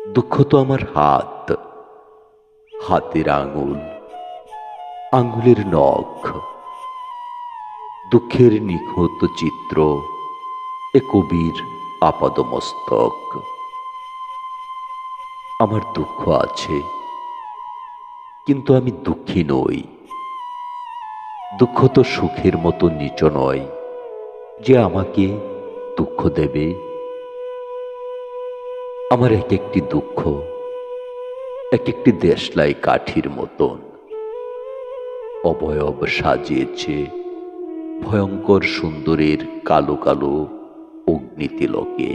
দুঃখ তো আমার হাত, হাতের আঙুল, আঙুলের নখ, দুঃখের নিখুঁত চিত্র এ কবির আপাদমস্তক। আমার দুঃখ আছে, কিন্তু আমি দুঃখী নই। দুঃখ তো সুখের মতো নিচ নয় যে আমাকে দুঃখ দেবে। আমার এক একটি দুঃখ, এক একটি দেশলাই কাঠির মতন। অবয়ব সাজিয়েছে ভয়ঙ্কর সুন্দরের কালো কালো অগ্নিতিলকে।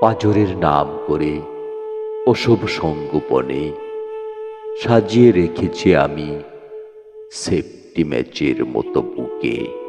পাজরের নাম করে অশুভ সঙ্গোপনে সাজিয়ে রেখেছি আমি সেফটি ম্যাচের মতো বুকে।